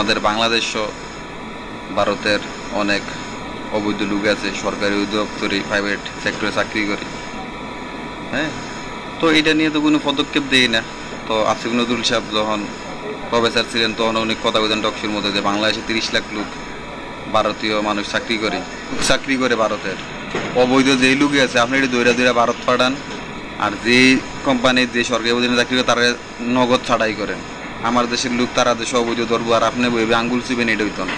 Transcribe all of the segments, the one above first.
আমাদের বাংলাদেশও ভারতের অনেক অবৈধ লোক আছে। সরকারি অধিদপ্তরে প্রাইভেট সেক্টরে চাকরি করে। হ্যাঁ? তো এটা নিয়ে তো কোনো পদক্ষেপ দেই না। তো আসিফ নজরুল সাহেব যখন প্রফেসর ছিলেন, তখন অনেক কথা বলেন টকশির মধ্যে যে বাংলাদেশে তিরিশ লাখ লোক ভারতীয় মানুষ চাকরি করে চাকরি করে ভারতের। অবৈধ যেই লোকই আছে, আপনি এটি দৈরা দৈরা ভারত পাঠান। আর যে কোম্পানির যে সরকারি অধীনে চাকরি করে, তারা নগদ ছাড়াই করেন। আমার দেশের লোক, তারা দেশে অবৈধ ধরবো আর আপনি বইবে, আঙ্গুল চিবেন এটা হইতো না।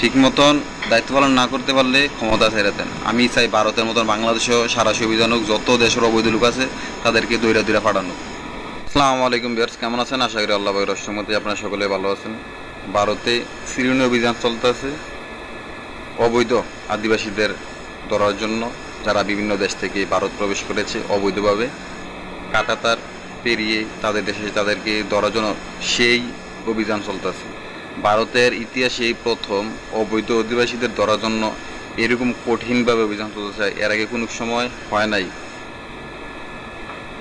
ঠিক মতন দায়িত্ব পালন না করতে পারলে ক্ষমতা ছেড়ে আমি চাই ভারতের মতন বাংলাদেশেও সারা সুবিধান হোক, যত দেশের অবৈধ লোক আছে, তাদেরকে দৈরা দৈরা পাঠানো। আসসালামু আলাইকুম বিয়ার্স কেমন আছেন? আশা করি আল্লাহ রসমতে আপনারা সকলে ভালো আছেন। ভারতে সিরিয়ন অভিযান চলতেছে, অবৈধ আদিবাসীদের ধরার জন্য। যারা বিভিন্ন দেশ থেকে ভারত প্রবেশ করেছে, অবৈধভাবে। কাটাতার পেরিয়ে তাদের দেশে তাদেরকে ধরার জন্য সেই অভিযান চলতেছে। ভারতের ইতিহাসে এই প্রথম অবৈধ অধিবাসীদের ধরার জন্য এরকম কঠিনভাবে অভিযান চলতেছে, এর আগে কোনো সময় হয় নাই।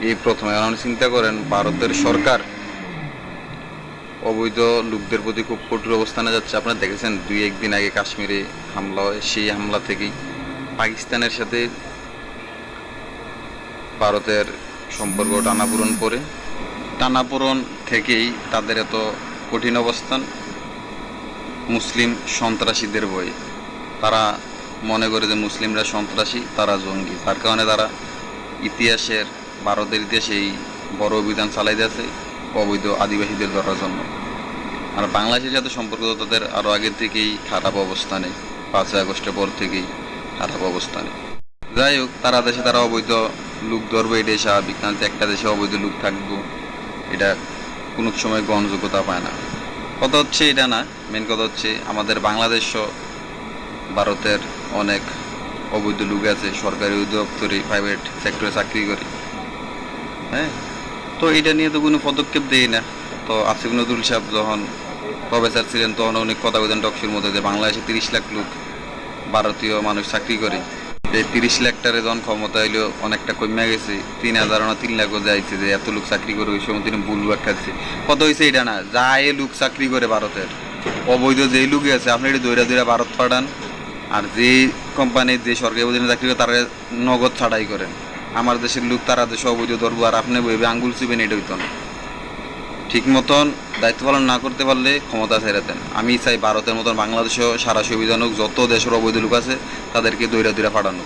এই প্রথমে এখন চিন্তা করেন, ভারতের সরকার অবৈধ লোকদের প্রতি খুব কঠোর অবস্থানে যাচ্ছে। আপনারা দেখেছেন, দুই একদিন আগে কাশ্মীরে হামলা হয়, সেই হামলা থেকেই পাকিস্তানের সাথে ভারতের সম্পর্ক টানাপূরণ করে। টানাপূরণ থেকেই তাদের এত কঠিন অবস্থান। মুসলিম সন্ত্রাসীদের বই তারা মনে করে যে মুসলিমরা সন্ত্রাসী, তারা জঙ্গি। তার কারণে তারা ইতিহাসের, ভারতের ইতিহাসে এই বড় অভিযান চালাই দিয়েছে, অবৈধ আদিবাসীদের ধরার জন্য। আর বাংলাদেশের সাথে সম্পর্ক তাদের আরও আগের থেকেই খারাপ অবস্থানে, পাঁচই আগস্টের পর থেকেই খারাপ অবস্থানে। যাই হোক, তারা দেশে তারা অবৈধ লোক ধরবে, এটাই স্বাভাবিক। কারণ একটা দেশে অবৈধ লোক থাকব, এটা কোনো সময় গ্রহণযোগ্যতা পায় না। কথা হচ্ছে এটা না মেন কথা হচ্ছে আমাদের বাংলাদেশও ভারতের অনেক অবৈধ লোক আছে, সরকারি অধিদপ্তরে প্রাইভেট সেক্টরে চাকরি করে। হ্যাঁ? তো এটা নিয়ে তো কোনো পদক্ষেপ দেই না। তো আসিফ নজরুল সাহেব যখন প্রফেসর ছিলেন, তখন অনেক কথা বলেন টকশির মধ্যে যে বাংলাদেশে তিরিশ লাখ লোক ভারতীয় মানুষ চাকরি করে। এই তিরিশ লাখটারে যখন ক্ষমতা হইল, অনেকটা কমে গেছে। তিন হাজার না তিন লাখও যাইছে যে এত লোক চাকরি করে ওই সময় তিনি ভুল খাচ্ছে। কত হয়েছে এটা না যা এ লোক চাকরি করে ভারতের, অবৈধ যেই লোকই আছে, আপনি এটা দৈরা দৈরা ভারত পাঠান, আর যে কোম্পানির যে সরকারি অধীনে চাকরি করে, তারা নগদ ছাড়াই করেন। আমার দেশের লোক, তারা দেশে অবৈধ ধরবো আর আপনি বইবে, আঙ্গুল চিবেন এটা হইতো না। ঠিক মতন দায়িত্ব পালন না করতে পারলে ক্ষমতা ছেড়ে দেন। আমি চাই ভারতের মতন বাংলাদেশেও সারা সুবিধানুক যত দেশের অবৈধ লোক আছে, তাদেরকে দৈরা দৈরা পাঠানো